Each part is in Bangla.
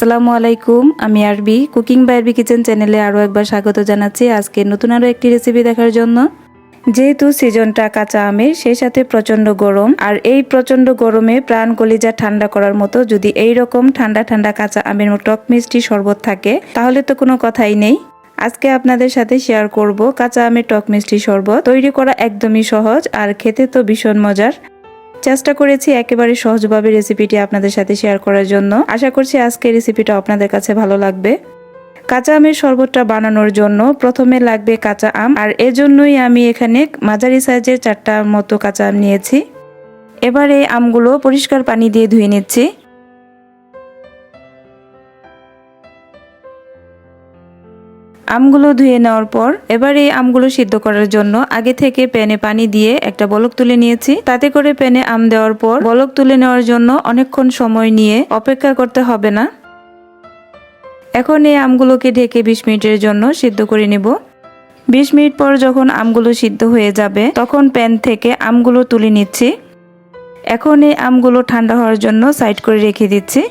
আসসালামু আলাইকুম, আমি আরবি। কুকিং বাই আরবি কিচেন চ্যানেলে আরও একবার স্বাগত জানাচ্ছি আজকে নতুন আরও একটি রেসিপি দেখার জন্য। যেহেতু সিজনটা কাঁচা আমের, সেই সাথে প্রচণ্ড গরম, আর এই প্রচণ্ড গরমে প্রাণ কলিজা ঠান্ডা করার মতো যদি এই রকম ঠান্ডা ঠান্ডা কাঁচা আমের টক মিষ্টি শরবত থাকে, তাহলে তো কোনো কথাই নেই। আজকে আপনাদের সাথে শেয়ার করব কাঁচা আমের টক মিষ্টি শরবত। তৈরি করা একদমই সহজ, আর খেতে তো ভীষণ মজার। চেষ্টা করেছি একেবারে সহজভাবে রেসিপিটি আপনাদের সাথে শেয়ার করার জন্য। আশা করছি আজকে রেসিপিটা আপনাদের কাছে ভালো লাগবে। কাঁচা আমের শরবতটা বানানোর জন্য প্রথমে লাগবে কাঁচা আম, আর এজন্যই আমি এখানে মাঝারি সাইজের চারটা মতো কাঁচা আম নিয়েছি। এবার এই আমগুলো পরিষ্কার পানি দিয়ে ধুয়ে নিচ্ছি। আমগুলো ধুয়ে নেওয়ার পর এবার এই আমগুলো সিদ্ধ করার জন্য আগে থেকে প্যানে পানি দিয়ে একটা বলক তুলে নিয়েছি। তাতে করে প্যানে আম দেওয়ার পর বলক তুলে নেওয়ার জন্য অনেকক্ষণ সময় নিয়ে অপেক্ষা করতে হবে না। এখন এই আমগুলোকে ঢেকে বিশ মিনিটের জন্য সিদ্ধ করে নেব। বিশ মিনিট পর যখন আমগুলো সিদ্ধ হয়ে যাবে, তখন প্যান থেকে আমগুলো তুলে নিচ্ছি। এখন এই আমগুলো ঠান্ডা হওয়ার জন্য সাইড করে রেখে দিচ্ছি।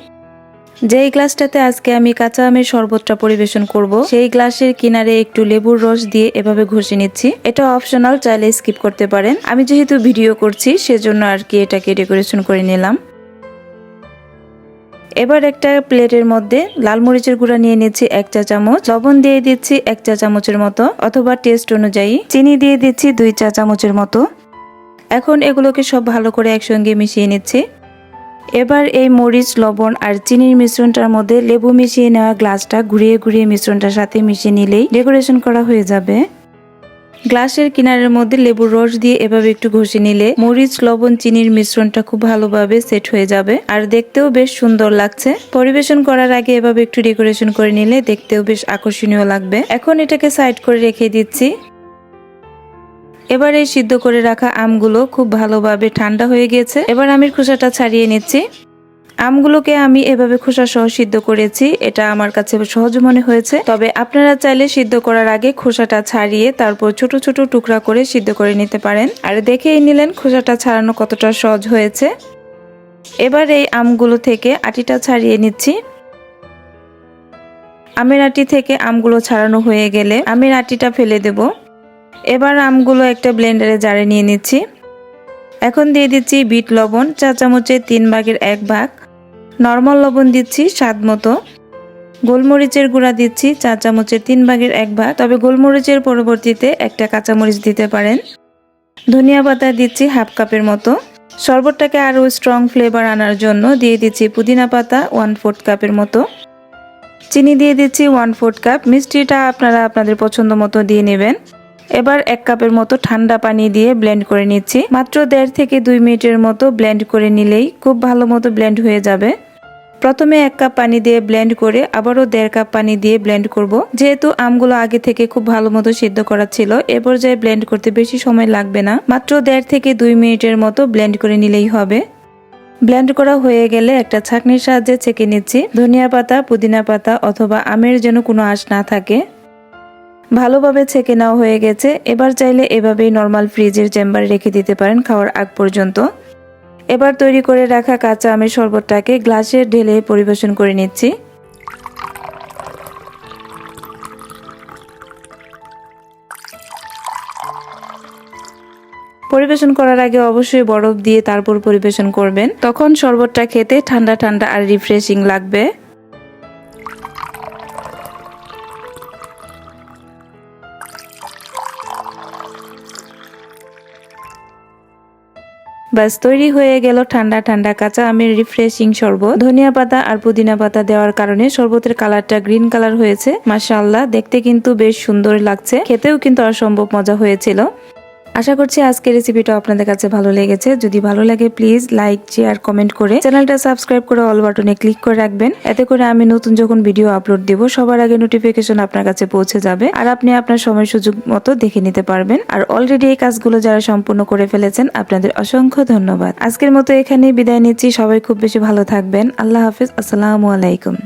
যেই গ্লাসটাতে আজকে আমি কাঁচা আমের শরবতটা পরিবেশন করব, সেই গ্লাসের কিনারে একটু লেবুর রস দিয়ে এভাবে ঘষে নিচ্ছি। এটা অপশনাল, চাইলে স্কিপ করতে পারেন। আমি যেহেতু ভিডিও করছি, সেজন্য আর কি এটাকে ডেকোরেশন করে নিলাম। এবার একটা প্লেটের মধ্যে লাল মরিচের গুঁড়া নিয়ে নিচ্ছি এক চা চামচ, লবণ দিয়ে দিচ্ছি এক চা চামচের মতো, অথবা টেস্ট অনুযায়ী চিনি দিয়ে দিচ্ছি দুই চা চামচের মতো। এখন এগুলোকে সব ভালো করে একসঙ্গে মিশিয়ে নিচ্ছি। এবার এই মরিচ, লবণ আর চিনির মিশ্রণটার মধ্যে লেবু মিশিয়ে নেওয়া গ্লাসটা ঘুরিয়ে ঘুরিয়ে মিশ্রণটার সাথে মিশিয়ে নিলেই ডেকোরেশন করা হয়ে যাবে। গ্লাসের কিনারের মধ্যে লেবুর রস দিয়ে এভাবে একটু ঘষে নিলে মরিচ, লবণ, চিনির মিশ্রণটা খুব ভালোভাবে সেট হয়ে যাবে। আর দেখতেও বেশ সুন্দর লাগছে। পরিবেশন করার আগে এভাবে একটু ডেকোরেশন করে নিলে দেখতেও বেশ আকর্ষণীয় লাগবে। এখন এটাকে সাইড করে রেখে দিচ্ছি। এবার এই সিদ্ধ করে রাখা আমগুলো খুব ভালোভাবে ঠান্ডা হয়ে গেছে। এবার আমি খোসাটা ছাড়িয়ে নিচ্ছি। আমগুলোকে আমি এভাবে খোসা সহ সিদ্ধ করেছি, এটা আমার কাছে সহজ মনে হয়েছে। তবে আপনারা চাইলে সিদ্ধ করার আগে খোসাটা ছাড়িয়ে তারপর ছোট ছোট টুকরা করে সিদ্ধ করে নিতে পারেন। আর দেখেই নিলেন খোসাটা ছাড়ানো কতটা সহজ হয়েছে। এবার এই আমগুলো থেকে আটিটা ছাড়িয়ে নিচ্ছি। আমের আটি থেকে আমগুলো ছাড়ানো হয়ে গেলে আমের আটিটা ফেলে দেব। এবার আমগুলো একটা ব্লেন্ডারে জারে নিয়ে নিচ্ছি। এখন দিয়ে দিচ্ছি বিট লবণ, চা চামচের তিন ভাগের এক ভাগ। নর্মাল লবণ দিচ্ছি স্বাদ মতো। গোলমরিচের গুঁড়া দিচ্ছি চা চামচের তিন ভাগের এক ভাগ। তবে গোলমরিচের পরবর্তীতে একটা কাঁচামরিচ দিতে পারেন। ধনিয়া পাতা দিচ্ছি হাফ কাপের মতো। শরবতটাকে আরও স্ট্রং ফ্লেভার আনার জন্য দিয়ে দিচ্ছি পুদিনা পাতা ওয়ান ফোর্থ কাপের মতো। চিনি দিয়ে দিচ্ছি ওয়ান ফোর্থ কাপ। মিষ্টিটা আপনারা আপনাদের পছন্দ মতো দিয়ে নেবেন। এবার এক কাপের মতো ঠান্ডা পানি দিয়ে ব্লেন্ড করে নিচ্ছি। মাত্র দেড় থেকে দুই মিনিটের মতো ব্লেন্ড করে নিলেই খুব ভালো মতো ব্লেন্ড হয়ে যাবে। প্রথমে এক কাপ পানি দিয়ে ব্লেন্ড করে আবারও দেড় কাপ পানি দিয়ে ব্লেন্ড করব। যেহেতু আমগুলো আগে থেকে খুব ভালো মতো সিদ্ধ করা ছিল, এ পর্যায়ে ব্লেন্ড করতে বেশি সময় লাগবে না। মাত্র দেড় থেকে দুই মিনিটের মতো ব্লেন্ড করে নিলেই হবে। ব্লেন্ড করা হয়ে গেলে একটা ছাকনির সাহায্যে ছেঁকে নিচ্ছি। ধনিয়া পাতা, পুদিনা পাতা অথবা আমের যেন কোনো আঁশ না থাকে। ভালোভাবে ছেঁকে নেওয়া হয়ে গেছে। এবার চাইলে এভাবেই নর্মাল ফ্রিজের চেম্বারে রেখে দিতে পারেন খাওয়ার আগ পর্যন্ত। এবার তৈরি করে রাখা কাঁচা আমের শরবতটাকে গ্লাসে ঢেলে পরিবেশন করে নিচ্ছি। পরিবেশন করার আগে অবশ্যই বরফ দিয়ে তারপর পরিবেশন করবেন। তখন শরবতটা খেতে ঠান্ডা ঠান্ডা আর রিফ্রেশিং লাগবে। ব্যাস, তৈরি হয়ে গেল ঠান্ডা ঠান্ডা কাঁচা আমের রিফ্রেশিং শরবত। ধনিয়া পাতা আর পুদিনা পাতা দেওয়ার কারণে শরবতের কালারটা গ্রিন কালার হয়েছে। মাসাল্লাহ দেখতে কিন্তু বেশ সুন্দর লাগছে। খেতেও কিন্তু অসম্ভব মজা হয়েছিল। আশা করছি আজকের রেসিপিটা আপনাদের কাছে ভালো লেগেছে। যদি ভালো লাগে প্লিজ লাইক শেয়ার কমেন্ট করে চ্যানেলটা সাবস্ক্রাইব করে অল বাটনে ক্লিক করে রাখবেন। এতে করে আমি নতুন যখন ভিডিও আপলোড দেব, সবার আগে নোটিফিকেশন আপনার কাছে পৌঁছে যাবে আর আপনি আপনার সময় সুযোগ মতো দেখে নিতে পারবেন। আর অলরেডি এই কাজগুলো যারা সম্পূর্ণ করে ফেলেছেন, আপনাদের অসংখ্য ধন্যবাদ। আজকের মতো এখানেই বিদায় নিচ্ছি। সবাই খুব বেশি ভালো থাকবেন। আল্লাহ হাফিজ। আসসালামু আলাইকুম।